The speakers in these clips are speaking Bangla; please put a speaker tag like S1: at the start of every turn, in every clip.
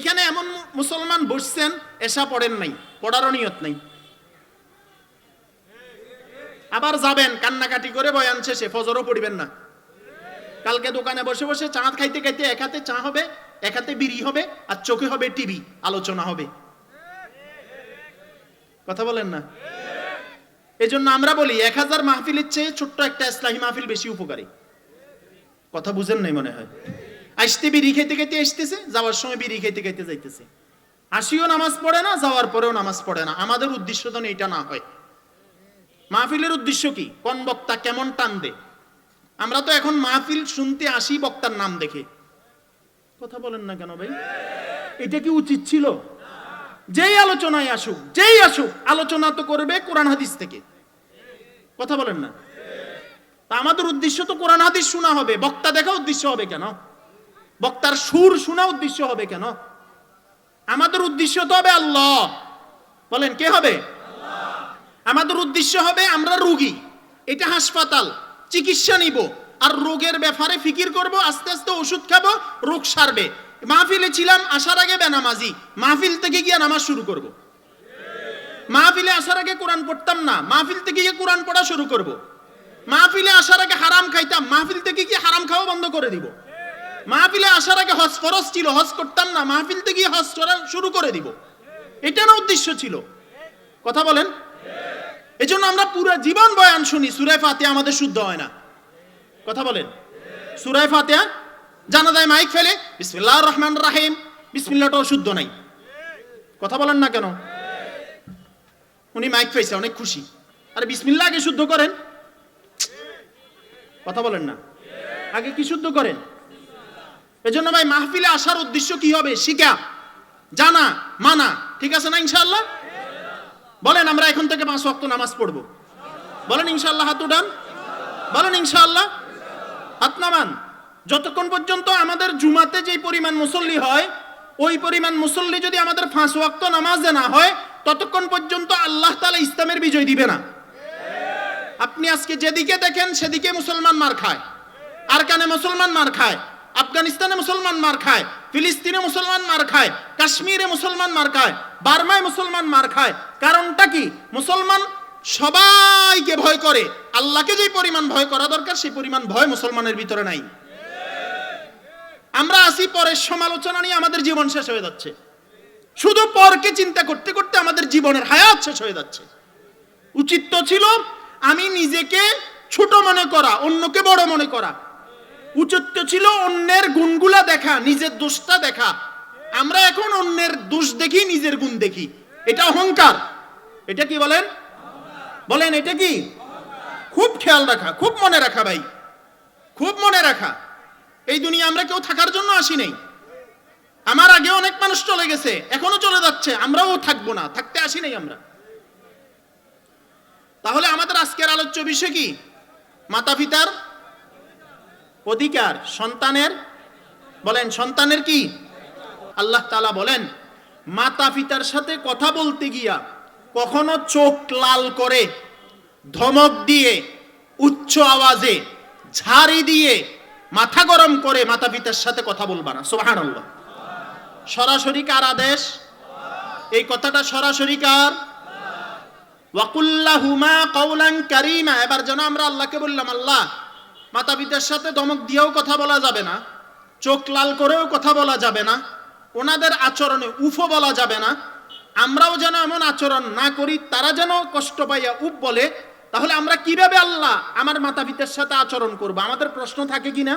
S1: এখানে এমন মুসলমান বসছেন, এসা পড়েন নাই, পড়ারও নিয়ত নাই। আবার যাবেন, কান্নাকাটি করে বয়ান শেষে, ফজরও পড়িবেন না। কালকে দোকানে বসে বসে চা খাইতে খাইতে এক হাতে চা হবে, এক হাতে বিড়ি হবে, আর চোখে হবে টিভি, আলোচনা হবে। কথা বলেন না? এই জন্য আমরা বলি, এক হাজার মাহফিলের চেয়ে ছোট্ট একটা ইসলাহী মাহফিল বেশি উপকারী। কথা বুঝেন নাই মনে হয়। আসতে বিড়ি খেতে খেতে আসতেছে, যাওয়ার সময় বিড়ি খেতে খেতে যাইতেছে। আসিও নামাজ পড়ে না, যাওয়ার পরেও নামাজ পড়ে না। আমাদের উদ্দেশ্য তো এটা না হয়। মাহফিলের উদ্দেশ্য কি? কোন বক্তা কেমন টান দে আমরা তো এখন মাহফিল শুনতে আসি, বক্তার নাম দেখে। কথা বলেন না কেন ভাই? এটা কি উচিত ছিল? যেই আলোচনায় আসুক, যেই আসুক, আলোচনা তো করবে কোরআন হাদিস থেকে। কথা বলেন না? তা আমাদের উদ্দেশ্য তো কোরআন হাদিস শোনা হবে। বক্তা দেখা উদ্দেশ্য হবে কেন? বক্তার সুর শোনা উদ্দেশ্য হবে কেন? আমাদের উদ্দেশ্য তো হবে আল্লাহ। বলেন, কে হবে? আমাদের উদ্দেশ্য হবে আমরা রোগী। এটা হাসপাতাল, চিকিৎসা নিব। আর রোগের ব্যাপারে ফিকির করব, আস্তে আস্তে ওষুধ খাব, রোগ সারবে। মাহফিলে ছিলাম, আসার আগে বেনামাজি। মাহফিল থেকে গিয়ে নামাজ শুরু করব। মাহফিলে আসার আগে কোরআন পড়তাম না। মাহফিল থেকে গিয়ে কোরআন পড়া শুরু করব। মাহফিলে আসার আগে হারাম খাইতাম। মাহফিল থেকে গিয়ে হারাম খাওয়া বন্ধ করে দিব। মাহফিলে আসার আগে হজ ফরজ ছিল, হজ করতাম না মাহফিল থেকে হজ করা শুরু করে দিব। এটা না উদ্দেশ্য ছিল? কথা বলেন। এজন্য আমরা পুরো জীবন বয়ান শুনি, সুরায় ফাতে আমাদের শুদ্ধ হয় না। কথা বলেন। সুরায় ফাতেহা জানা যায় মাইক ফেলে বিসমিল্লাহ রহমান রাহিম বিসমিল্লাটাও শুদ্ধ নাই। কথা বলেন না কেন? উনি মাইক পেয়েছে অনেক খুশি। আরে বিসমিল্লাহ আগে শুদ্ধ করেন। কথা বলেন না। আগে কি শুদ্ধ করেন? এজন্য ভাই মাহফিলে আসার উদ্দেশ্য কি হবে? শিখা। জানা, মানা। ঠিক আছে না ইনশাআল্লাহ? বলেন, আমরা এখন থেকে পাঁচ ওয়াক্ত নামাজ পড়ব। বলেন, ইনশাআল্লাহ হাত উঠান। বলেন, ইনশাআল্লাহ। হাত নামান। যতক্ষণ পর্যন্ত আমাদের জুমাতে যে পরিমাণ মুসল্লি হয়, ওই পরিমাণ মুসল্লি যদি আমাদের পাঁচ ওয়াক্ত নামাজে না হয়, ততক্ষণ পর্যন্ত আল্লাহ তাআলা ইসলামের বিজয় দিবে না। আপনি আজকে যেদিকে দেখেন, সেদিকে মুসলমান মার খায়। আর কানে মুসলমান মার খায়। আফগানিস্তানে মুসলমান মার খায়, ফিলিস্তিনে মুসলমান মার খায়, কাশ্মীরে মুসলমান মার খায়, বার্মায় মুসলমান মার খায়। কারণটা কি? মুসলমান সবাইকে ভয় করে। আল্লাহকে যে পরিমাণ ভয় করা দরকার, সেই পরিমাণ ভয় মুসলমানের ভিতরে নাই। আমরা আসি পরের সমালোচনা নিয়ে, আমাদের জীবন শেষ হয়ে যাচ্ছে। শুধু পরকে চিন্তা করতে করতে আমাদের জীবনের হায়াত শেষ হয়ে যাচ্ছে। উচিত তো ছিল, আমি নিজেকে ছোট মনে করা, অন্যকে বড় মনে করা। উচিত ছিল অন্যের গুণগুলা দেখা, নিজের দোষটা দেখা। আমরা এখন অন্যের দোষ দেখি, নিজের গুণ দেখি। এটা অহংকার। এটা কি বলেন? বলেন, এটা কি? খুব খেয়াল রাখা, খুব মনে রাখা ভাই। খুব মনে রাখা। এই দুনিয়া আমরা কেউ থাকার জন্য আসি নাই। আমার আগে অনেক মানুষ চলে গেছে, এখনও চলে যাচ্ছে, আমরাও থাকব না, থাকতে আসি নাই আমরা। তাহলে আমাদের আজকের আলোচ্য বিষয় কি? মাতা পিতার অধিকার সন্তানের, বলেন, সন্তানের কি? আল্লাহ তালা বলেন মাতা পিতার সাথে কথা বলতে গিয়া কখনো চোখ লাল করে ধমক দিয়ে, উচ্চ আওয়াজে ঝাড়ি দিয়ে মাথা গরম করে মাতা পিতার সাথে কথা বলবা না। সোহান সরাসরি কার আদেশ? এই কথাটা সরাসরি কার? ওয়াকুল্লাহুমা কৌলাং কারিমা। এবার যেন আমরা আল্লাহকে বললাম, আল্লাহ মাতা পিতার সাথে দমক দিয়েও কথা বলা যাবে না, চোখ লাল করেও কথা বলা যাবে না, ওনাদের আচরণে উফো বলা যাবে না, আমরাও যেন এমন আচরণ না করি, তারা যেন কষ্ট পাইয়া উপ বলে, তাহলে আমরা কীভাবে আল্লাহ আমার মাতা পিতার সাথে আচরণ করব? আমাদের প্রশ্ন থাকে কিনা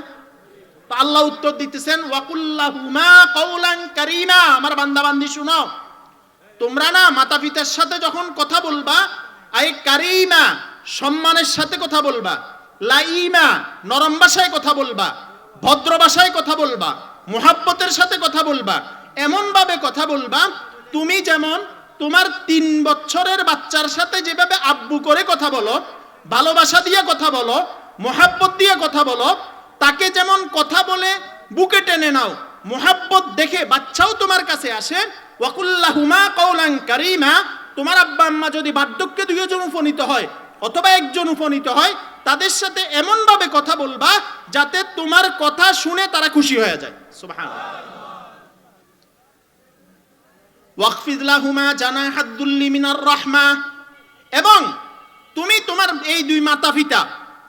S1: তো আল্লাহ উত্তর দিতেছেন ওয়াকুল্লাহুমা কৌলাং কারিমা। আমার বান্দাবান্দি শুনো, তোমরা না মাতা পিতার সাথে যখন কথা বলবা আই কারিমা, সম্মানের সাথে কথা বলবা লাইমা, নরম ভাষায় কথা বলবা, ভদ্র ভাষায় কথা বলবা, মোহাব্বতের সাথে কথা বলবা এমন ভাবে কথা বলবা, তুমি যেমন তোমার তিন বছরের বাচ্চার সাথে যেভাবে আব্বু করে কথা বলো, ভালোবাসা দিয়ে কথা বলো, মোহাব্বত দিয়ে কথা বলো, তাকে যেমন কথা বলে বুকে টেনে নাও, মোহাব্বত দেখে বাচ্চাও তোমার কাছে আসে, ওয়াকুল্লাহুমা কৌলাং কারিমা, তোমার আব্বা আম্মা যদি বার্ধক্যে দুইজন উপনীত হয়, অথবা একজন উপনীত হয় তাদের সাথে এমন ভাবে কথা বলবা যাতে তোমার কথা শুনে তারা খুশি হয়ে যায়। জানাহাদ্দুল্লি মিনার রাহমা। এবং তুমি তোমার এই দুই মাতা পিতা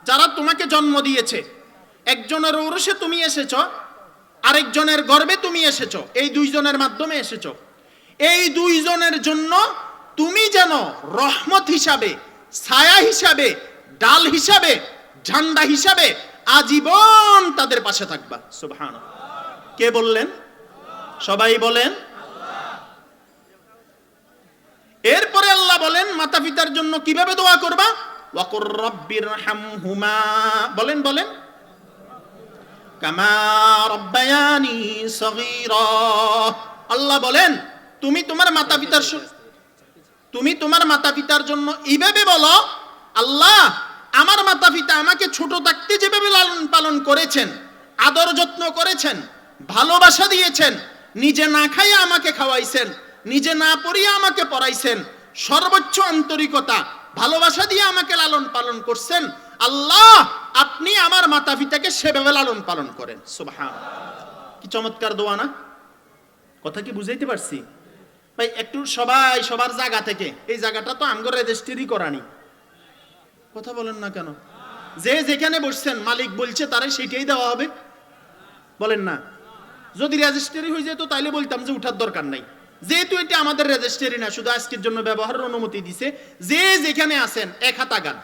S1: যারা তোমাকে জন্ম দিয়েছে, একজনের ঔরসে তুমি এসেছ, আরেকজনের গর্বে তুমি এসেছ, এই দুইজনের মাধ্যমে এসেছ। এই দুইজনের জন্য তুমি যেন রহমত হিসাবে, ছায়া হিসাবে ডাল হিসাবে, ঝান্ডা হিসাবে আজীবন তাদের পাশে থাকবা। সুবহান কে বললেন? সবাই বলেন। এরপরে আল্লাহ বলেন মাতা পিতার জন্য কীভাবে দোয়া করবা? ওয়াকুর রব্বির হামহুমা। বলেন বলেন। কামা রব্বায়ানি সগীরা। আল্লাহ বলেন, তুমি তোমার মাতা পিতার তুমি তোমার মাতা পিতার জন্য এইভাবে বলো আল্লাহ আমার মাতা পিতা আমাকে ছোট থাকতে যেভাবে লালন পালন করেছেন, আদর যত্ন করেছেন, ভালোবাসা দিয়েছেন, নিজে না খাইয়া আমাকে খাওয়াইছেন, নিজে না পড়িয়া আমাকে পড়াইছেন, সর্বোচ্চ আন্তরিকতা, ভালোবাসা দিয়ে আমাকে লালন পালন করছেন, আল্লাহ আপনি আমার মাতা পিতাকে সেভাবে লালন পালন করেন। সুবহান কি চমৎকার দোয়া না? কথা কি বুঝাইতে পারছি? ভাই, একটু সবাই সবার জায়গা থেকে, এই জায়গাটা তো আমগর রেজিস্ট্রি করানি কথা বলেন না কেন? যে যেখানে বসছেন, মালিক বলছে, তারে সেটাই দেওয়া হবে। বলেন না। যদি রেজিস্ট্রি হয়ে যেত, তাইলে বলতাম যে উঠার দরকার নাই। যেহেতু এটা আমাদের রেজিস্ট্রি না, শুধু আজকের জন্য ব্যবহারের অনুমতি দিছে। যে যেখানে আছেন, এক হাত আগান।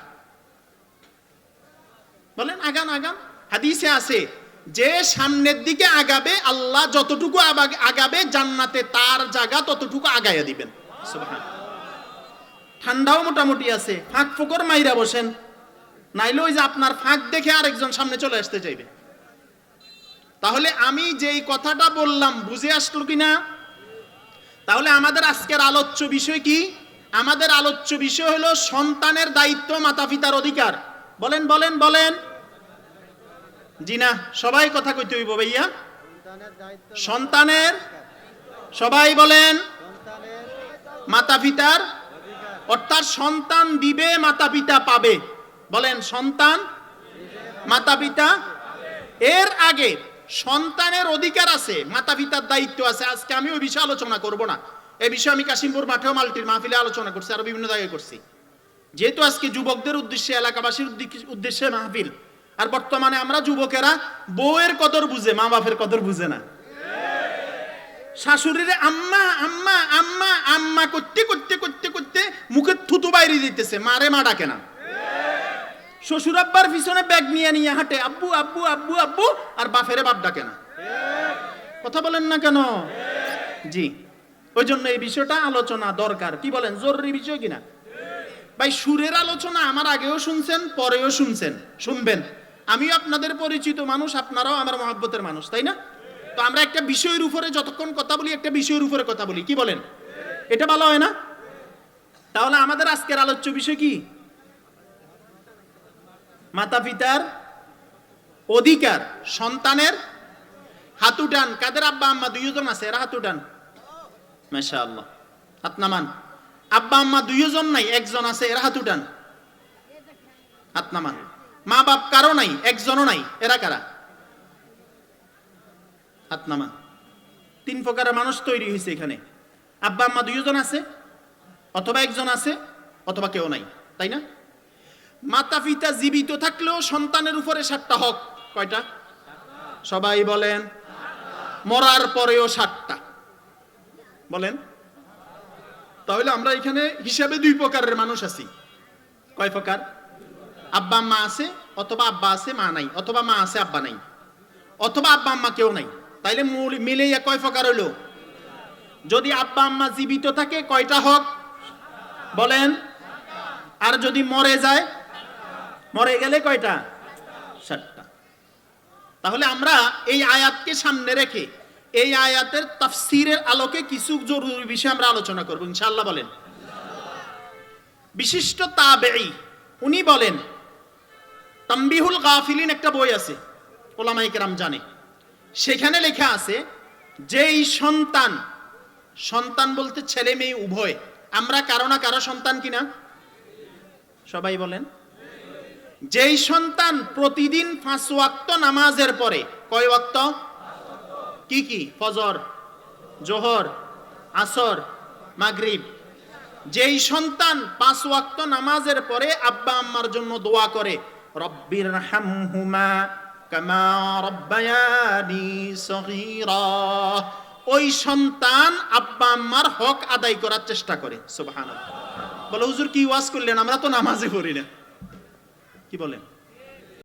S1: বলেন, আগান আগান। হাদিসে আছে, যে সামনের দিকে আগাবে, আল্লাহ যতটুকু আগাবে, জান্নাতে তার জায়গা ততটুকু আগাইয়া দিবেন। সুবহান। ঠান্ডাও মোটামুটি আছে, ফাঁক ফুকর মাইরা বসেন। নাইলে ওই যে আপনার ফাঁক দেখে আরেকজন সামনে চলে আসতে চাইবে। তাহলে আমি যেই কথাটা বললাম, বুঝে আসলো কিনা? তাহলে আমাদের আজকের আলোচ্য বিষয় কি? আমাদের আলোচ্য বিষয় হলো সন্তানের দায়িত্ব মাতা পিতার অধিকার। বলেন বলেন বলেন। জি না, সবাই কথা কইতে হইব ভাইয়া।
S2: সন্তানের,
S1: সবাই বলেন মাতা পিতার অর্থাৎ সন্তান দিবে মাতা পিতা পাবে। বলেন, সন্তান মাতা পিতা এর আগে সন্তানের অধিকার আছে মাতা পিতার দায়িত্ব আছে। আজকে আমি ওই বিষয়ে আলোচনা করব না। এই বিষয়ে আমি কাশিমপুর মাঠেও মাল্টির মাহফিলে আলোচনা করছি, আরও বিভিন্ন জায়গায় করছি। যেহেতু আজকে যুবকদের উদ্দেশ্যে, এলাকাবাসীর উদ্দেশ্যে মাহফিল, আর বর্তমানে আমরা যুবকেরা বউয়ের কদর বুঝে মা বাপের কদর বুঝে না। শাশুড়িরে আম্মা আম্মা আম্মা আম্মা করতে করতে করতে করতে মুখে থুতু বাইরে দিতেছে, মারে মা ডাকে না। শ্বশুর আব্বার পিছনে ব্যাগ নিয়ে নিয়ে হাঁটে, আব্বু আব্বু আব্বু আব্বু, আর বাপেরে বাপ ডাকে না। কথা বলেন না কেন? জি। ওই জন্য এই বিষয়টা আলোচনা দরকার। কি বলেন, জরুরি বিষয় কিনা? ভাই, সুরের আলোচনা আমার আগেও শুনছেন, পরেও শুনছেন, শুনবেন। আমিও আপনাদের পরিচিত মানুষ, আপনারাও আমার মহাব্বতের মানুষ, তাই না? তো আমরা একটা বিষয়ের উপরে যতক্ষণ কথা বলি, একটা বিষয়ের উপরে কথা বলি, কি বলেন? এটা ভালো হয় না? তাহলে আমাদের আজকের আলোচ্য বিষয় কি? মাতা পিতার অধিকার, সন্তানের হাতুটান। কাদের আব্বা আম্মা? দুইজন আছে, এরা হাতুটান। মাশা আল্লাহ হাত আব্বা আম্মা দুইজন নাই, একজন আছে, এরা হাত উঠান হাত নামান। মা বাপ কারও নাই, একজনও নাই, এরা কারা? হাত নামান। তিন প্রকারের মানুষ তৈরি হয়েছে এখানে। আব্বা আম্মা দুইজন আছে অথবা একজন আছে, অথবা কেউ নাই, তাই না? মাতা পিতা জীবিত থাকলেও সন্তানের উপরে সাতটা হক, কয়টা? সবাই বলেন, মরার পরেও সাতটা। বলেন। তাহলে আমরা এখানে হিসাবে দুই প্রকারের মানুষ আছি। কয় প্রকার? আব্বা, আম্মা আছে, অথবা আব্বা আছে, মা নাই, অথবা মা আছে, আব্বা নাই, অথবা আব্বা, আম্মা কেউ নাই। তাইলে মূল- কয় প্রকার হইল যদি আব্বা, আম্মা জীবিত থাকে, কয়টা হক? বলেন, আর যদি মরে যায়, মরে গেলে কয়টা? সাতটা। তাহলে আমরা এই আয়াতকে সামনে রেখে, এই আয়াতের তাফসিরের আলোকে কিছু জরুরি বিষয় আমরা আলোচনা করব, ইনশাআল্লাহ বলেন। বিশিষ্ট তাবেঈ, উনি বলেন, তাম্বিহুল গাফিলিন একটা বই আছে ওলামাই কেরাম জানে। সেখানে লেখা আছে, যেই সন্তান সন্তান বলতে ছেলে মেয়ে উভয় আমরা কারও না কারও সন্তান কিনা? সবাই বলেন। যেই সন্তান প্রতিদিন পাঁচ ওয়াক্ত নামাজের পরে, কয় ওয়াক্ত? কি কি? ফজর, জোহর, আসর, মাগরিব। যেই সন্তান পাঁচ ওয়াক্ত নামাজের পরে আব্বা আম্মার জন্য দোয়া করে রব্বির হামহুমা কামা রব্বায়ানি সগীরা। ওই সন্তান আব্বা আম্মার হক আদায় করার চেষ্টা করে, সুবহানাল্লাহ। বলে, হুজুর, কি ওয়াজ করলেন? আমরা তো নামাজে পড়ি না। কি বলেন?